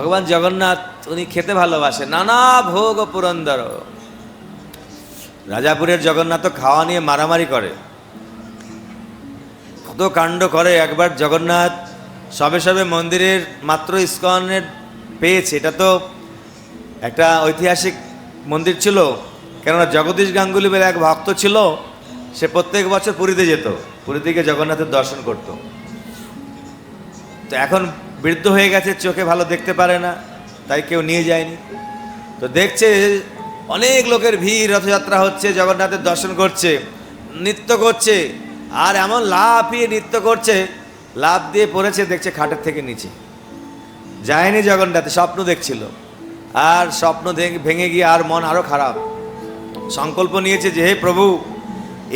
ভগবান জগন্নাথ, উনি খেতে ভালোবাসে। নানা ভোগ ও পুরন্দর। রাজাপুরের জগন্নাথ খাওয়া নিয়ে মারামারি করে। কত কাণ্ড করে একবার জগন্নাথ সবে সবে মন্দিরের মাত্র ইস্কনের পেয়েছে। এটা তো একটা ঐতিহাসিক মন্দির ছিল। কেননা জগদীশ গাঙ্গুলি বলে এক ভক্ত ছিল, সে প্রত্যেক বছর পুরীতে যেত। পুরীতে গিয়ে জগন্নাথের দর্শন করত। তো এখন বৃদ্ধ হয়ে গেছে, চোখে ভালো দেখতে পারে না, তাই কেউ নিয়ে যায়নি। তো দেখছে অনেক লোকের ভিড়, রথযাত্রা হচ্ছে, জগন্নাথের দর্শন করছে, নৃত্য করছে, আর এমন লাফিয়ে নৃত্য করছে লাভ দিয়ে পড়েছে, দেখছে খাটের থেকে নিচে। যায়নি জগন্নাথে, স্বপ্ন দেখছিল। আর স্বপ্ন ভেঙে গিয়ে আর মন আরও খারাপ। সংকল্প নিয়েছে যে, হে প্রভু,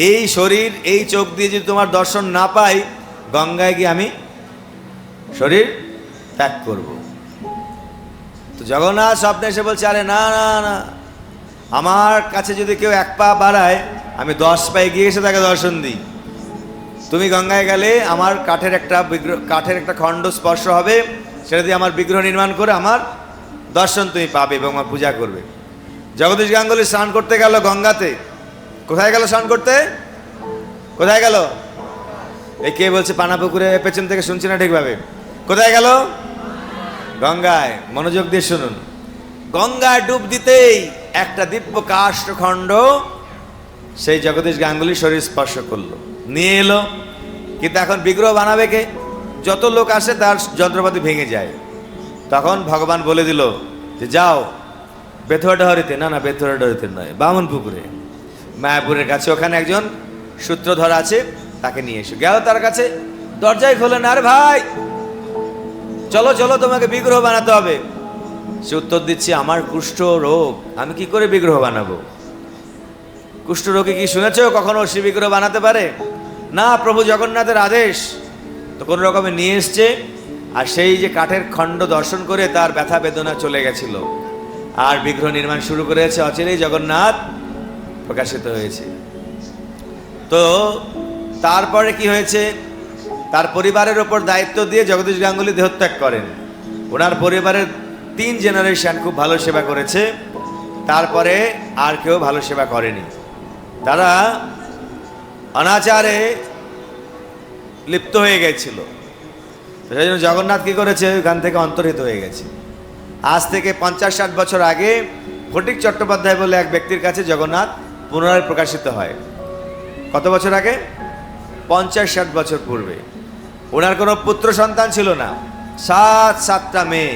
এই শরীর, এই চোখ দিয়ে যদি তোমার দর্শন না পাই, গঙ্গায় গিয়ে আমি শরীর ত্যাগ করব। তো জগন্নাথ স্বপ্নে এসে বলছে, আরে না না না। আমার কাছে যদি কেউ এক পা বাড়ায়, আমি দশ পায়ে গিয়ে এসে তাকে দর্শন দিই। তুমি গঙ্গায় গেলে আমার কাঠের একটা বিগ্রহ, কাঠের একটা খণ্ড স্পর্শ হবে। সেটা দিয়ে আমার বিগ্রহ নির্মাণ করে আমার দর্শন তুমি পাবে এবং আমার পূজা করবে। জগদীশ গাঙ্গুলি স্নান করতে গেল গঙ্গাতে। কোথায় গেল স্নান করতে? কোথায় গেল? এই কে বলছে পানা পুকুরে পেছন থেকে শুনছি না ঠিকভাবে। কোথায় গেল? গঙ্গায়। মনোযোগ দিয়ে শুনুন। গঙ্গায় ডুব দিতেই একটা দিব্য কাষ্ঠখণ্ড সেই জগদীশ গাঙ্গুলি শরীর স্পর্শ করল। নিয়ে এলো। কিন্তু এখন বিগ্রহ বানাবে কে? যত লোক আসে তার যন্ত্রপাতি ভেঙে যায়। তখন ভগবান বলে দিল যে, যাও, বেথুয়া ডহরিতে। না না, বেথুয়া ডহরিতে নয়, বামন পুকুরে। মায়াপুরের কাছে ওখানে একজন সূত্রধর আছে, তাকে নিয়ে এসো। গেল তার কাছে। দরজায় খোলেন, আর ভাই চলো চলো, তোমাকে বিগ্রহ বানাতে হবে। সে উত্তর দিচ্ছে, আমার কুষ্ঠ রোগ। আমি কি করে বিগ্রহ বানাবো? কুষ্ঠ রোগে কি শুনেছ কখনো সে বিগ্রহ বানাতে পারে? না, প্রভু জগন্নাথের আদেশ। তো কোনো রকমে নিয়ে এসছে, আর সেই যে কাঠের খণ্ড দর্শন করে তার ব্যথা বেদনা চলে গেছিল। আর বিগ্রহ নির্মাণ শুরু করেছে অচিরেই জগন্নাথ, প্রকাশিত হয়েছে। তো তারপরে কি হয়েছে? তার পরিবারের ওপর দায়িত্ব দিয়ে জগদীশ গাঙ্গুলি দেহত্যাগ করেন। ওনার পরিবারের তিন জেনারেশন খুব ভালো সেবা করেছে। তারপরে আর কেউ ভালো সেবা করেনি। তারা অনাচারে লিপ্ত হয়ে গেছিল। সেই জন্য জগন্নাথ কী করেছে? ওখান থেকে অন্তর্হিত হয়ে গেছে। আজ থেকে পঞ্চাশ ষাট বছর আগে ফটিক চট্টোপাধ্যায় বলে এক ব্যক্তির কাছে জগন্নাথ পুনরায় প্রকাশিত হয়। কত বছর আগে? পঞ্চাশ ষাট বছর পূর্বে। ওনার কোনো পুত্র সন্তান ছিল না। সাত, সাতটা মেয়ে।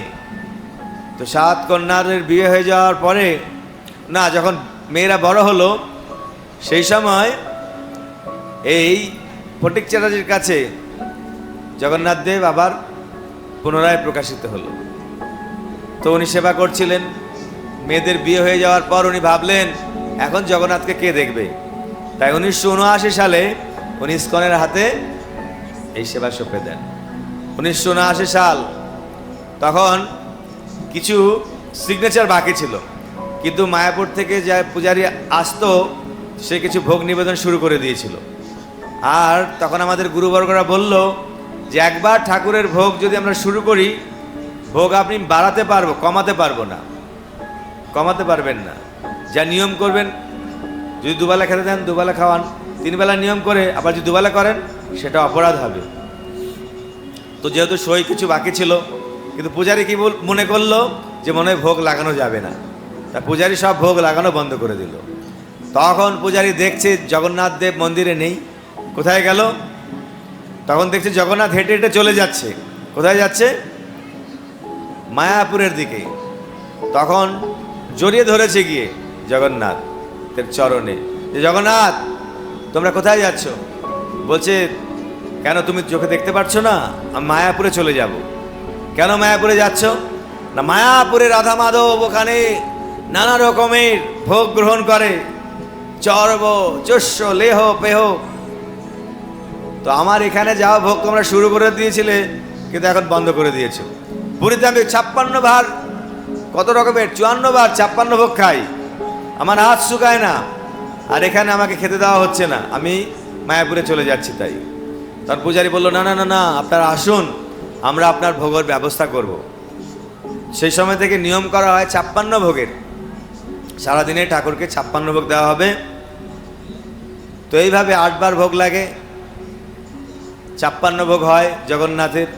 তো সাত কন্যাদের বিয়ে হয়ে যাওয়ার পরে, না, যখন মেয়েরা বড় হলো, সেই সময় এই ফটিক চ্যাটার্জির কাছে জগন্নাথ দেব আবার পুনরায় প্রকাশিত হলো। তো উনি সেবা করছিলেন। মেয়েদের বিয়ে হয়ে যাওয়ার পর উনি ভাবলেন, এখন জগন্নাথকে কে দেখবে? তাই উনিশশো উনআশি সালে উনি ইস্কনের হাতে এই সেবা সঁপে দেন। উনিশশো উনআশি সাল তখন কিছু সিগনেচার বাকি ছিল। কিন্তু মায়াপুর থেকে যা পূজারি আসতো, সে কিছু ভোগ নিবেদন শুরু করে দিয়েছিল। আর তখন আমাদের গুরুবর্গরা বলল যে, একবার ঠাকুরের ভোগ যদি আমরা শুরু করি, ভোগ আপনি বাড়াতে পারব, কমাতে পারব না। কমাতে পারবেন না। যা নিয়ম করবেন, যদি দুবেলা খেতে দেন, দুবেলা খাওয়ান। তিন বেলা নিয়ম করে আবার যদি দুবেলা করেন সেটা অপরাধ হবে। তো যেহেতু সই কিছু বাকি ছিল, কিন্তু পূজারি কি মনে করল যে মনে হয় ভোগ লাগানো যাবে না। তা পূজারি সব ভোগ লাগানো বন্ধ করে দিল। তখন পূজারি দেখছে জগন্নাথ দেব মন্দিরে নেই। কোথায় গেল? তখন দেখছে জগন্নাথ হেঁটে হেঁটে চলে যাচ্ছে। কোথায় যাচ্ছে? মায়াপুরের দিকে। তখন জড়িয়ে ধরেছে গিয়ে জগন্নাথ চরণে। যে জগন্নাথ, তোমরা কোথায় যাচ্ছ? বলছে, কেন তুমি চোখে দেখতে পারছ না? আমি মায়াপুরে চলে যাব। কেন মায়াপুরে যাচ্ছ? না, মায়াপুরে রাধা মাধব ওখানে নানা রকমের ভোগ গ্রহণ করে। চর্ব, চস্য, লেহ, পেহ। তো আমার এখানে যাওয়া ভোগ তোমরা শুরু করে দিয়েছিলে, কিন্তু এখন বন্ধ করে দিয়েছ। পুরীতে আমি ছাপ্পান্ন ভার, কত রকমের, চুয়ান্ন বার ছাপ্পান্ন ভোগ খাই। আমার হাত শুকায় না, আর এখানে আমাকে খেতে দেওয়া হচ্ছে না। আমি মায়াপুরে চলে যাচ্ছি তাই। তার পূজারী বলল, না না না না, আপনারা আসুন, আমরা আপনার ভোগের ব্যবস্থা করব। সেই সময় থেকে নিয়ম করা হয় ছাপ্পান্ন ভোগের। সারাদিনে ঠাকুরকে ছাপ্পান্ন ভোগ দেওয়া হবে। তো এইভাবে আটবার ভোগ লাগে। ছাপ্পান্ন ভোগ হয় জগন্নাথের।